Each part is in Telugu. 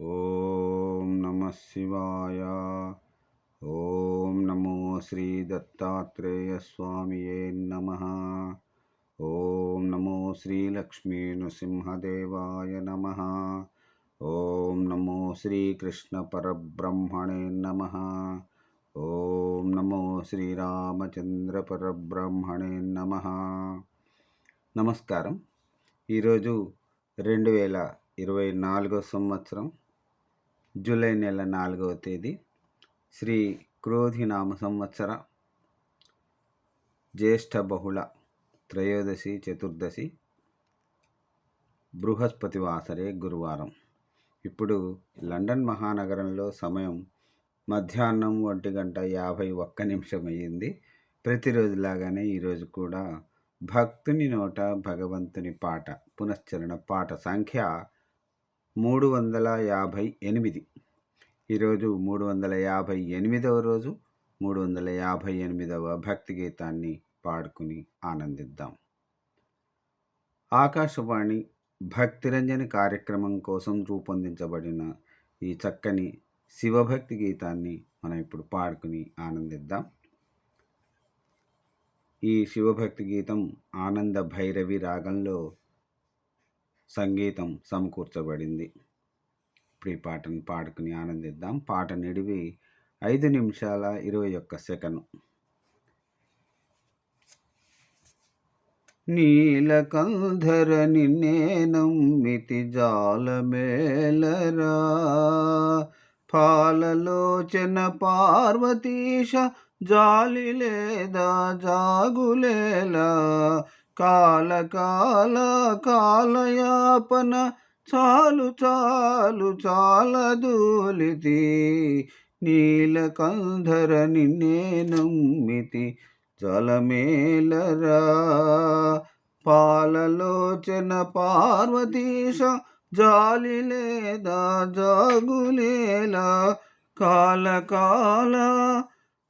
ఓం నమ శివాయ. ఓం నమో శ్రీ దత్తాత్రేయ స్వామియే నమ. ఓం నమో శ్రీ లక్ష్మీ నృసింహదేవాయ నమ. ఓం నమో శ్రీకృష్ణ పరబ్రహ్మణే నమ. ఓం నమో శ్రీరామచంద్ర పరబ్రహ్మణే నమ. నమస్కారం. ఈరోజు రెండు వేల ఇరవై నాలుగో సంవత్సరం జూలై నెల నాలుగవ తేదీ శ్రీ క్రోధినామ సంవత్సర జ్యేష్ఠ బహుళ త్రయోదశి చతుర్దశి బృహస్పతి వాసరే గురువారం. ఇప్పుడు లండన్ మహానగరంలో సమయం మధ్యాహ్నం ఒంటి గంట యాభై ఒక్క నిమిషం అయ్యింది. ప్రతిరోజులాగానే ఈరోజు కూడా భక్తుని నోట భగవంతుని పాట పునశ్చరణ పాట సంఖ్య మూడు వందల యాభై ఎనిమిది. ఈరోజు మూడు వందల యాభై ఎనిమిదవ రోజు మూడు వందల యాభై ఎనిమిదవ భక్తి గీతాన్ని పాడుకుని ఆనందిద్దాం. ఆకాశవాణి భక్తిరంజని కార్యక్రమం కోసం రూపొందించబడిన ఈ చక్కని శివభక్తి గీతాన్ని మనం ఇప్పుడు పాడుకుని ఆనందిద్దాం. ఈ శివభక్తి గీతం ఆనంద భైరవి రాగంలో సంగీతం సమకూర్చబడింది. ఇప్పుడు ఈ పాటను పాడుకుని ఆనందిద్దాం. పాట నిడివి ఐదు నిమిషాల ఇరవై ఒక్క సెకను. నీలకంధర నిన్నే నమ్మితి జాలమేలరా. పాలలోచన పార్వతీశ జాలి లేదా జాగులేలా. కాల కాల కాలయాపన చాలు చాలు చాలదూలితి. నీలకంధర నిన్నే నమ్మితి. జలమేలరా. పాలలోచన పార్వతీశ జాలి లేదా జాగులేలా. కాల కాల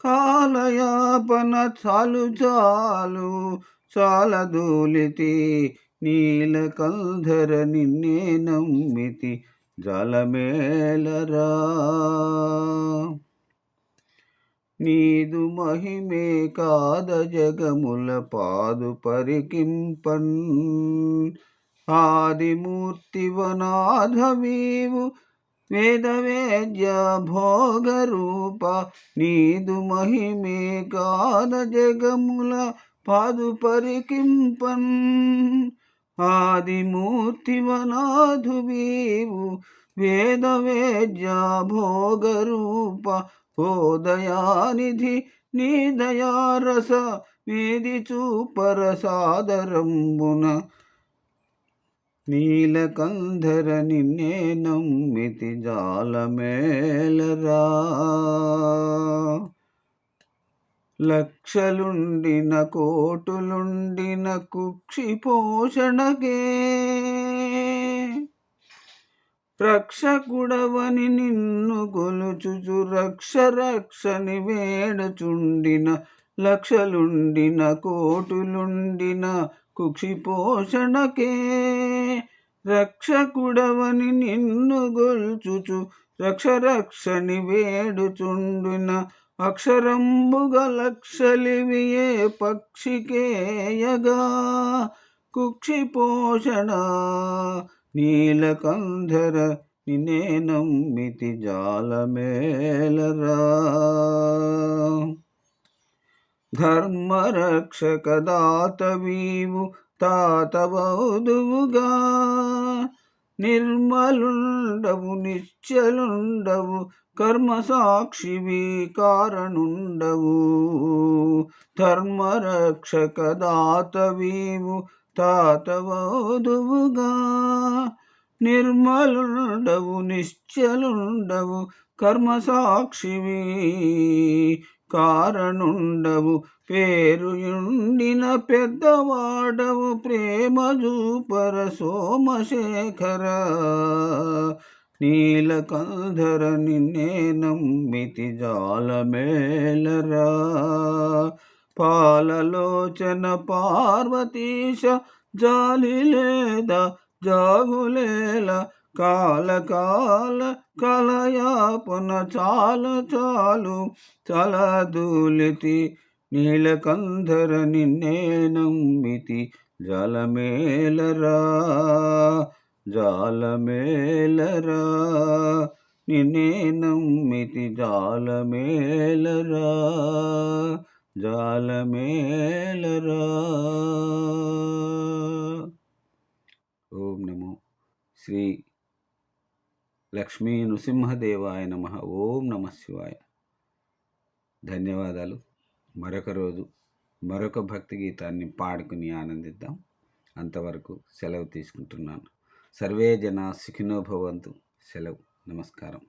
కాలయాపన చాలు చాలు చాలదూలితి నీలకంధర నిన్నే నమ్మితి జలమేలరా. నీదు మహిమే కాద జగముల పాదు పరికింపన్. ఆదిమూర్తివనాథవీవు వేదవేద్య భోగరూప. నీదు మహిమే కాద జగముల పాదు పరికింపన్ ఆదిమూర్తివనాథువీవు వేదవేద్య భోగరూప ఓ దయానిధి నీ దయారస వేది చూపర సాదరంబున నీలకంధర నిన్నే నమ్మితి జాలమేలరా. లక్షలుండిన కోటులుండిన కుక్షి పోషణకే రక్షకుడవని నిన్ను గొలుచుచు రక్ష రక్షని వేడచుండిన లక్షలుండిన కోటులుండిన కుక్షి పోషణకే రక్షకుడవని నిన్ను గొలుచుచు రక్ష రక్షని వేడుచుండిన అక్షరంబుగ లక్షలివియే పక్షికేయగా కుక్షి పోషణ నీలకంధర నినే నమ్మితి జాలమేలరా. ధర్మరక్షకదాతవీవు తాతవౌదువుగా నిర్మలుండవు నిశ్చలుండవు కర్మ సాక్షివి కారణుండవు ధర్మరక్షకదాతవీవు తాతవోదువుగా. నిర్మలుండవు నిశ్చలుండవు కర్మ సాక్షివి కారణుండవు. పేరుయుండిన పెద్దవాడవు ప్రేమ జూపర సోమశేఖర. నీలకంధర నిన్నే నమ్మితి జాలమేలరా. పాలలోచన పార్వతీశ జాలి లేదా జాగులేల కాల కాల కలయాపన చాల చాలు చలదూలితి నీలకంధర నిన్నే నమ్మితి జలమేలరా జాలమేలరా నిన్నే నమ్మితి జాలమేలరా జాలమేలరా. ఓం నమో శ్రీ లక్ష్మీ నృసింహదేవాయ నమ. ఓం నమ శివాయ. ధన్యవాదాలు. మరొక రోజు మరొక భక్తి గీతాన్ని పాడుకుని ఆనందిద్దాం. అంతవరకు సెలవు తీసుకుంటున్నాను. సర్వే జన సుఖినో భవంతు. సెలవు. నమస్కారం.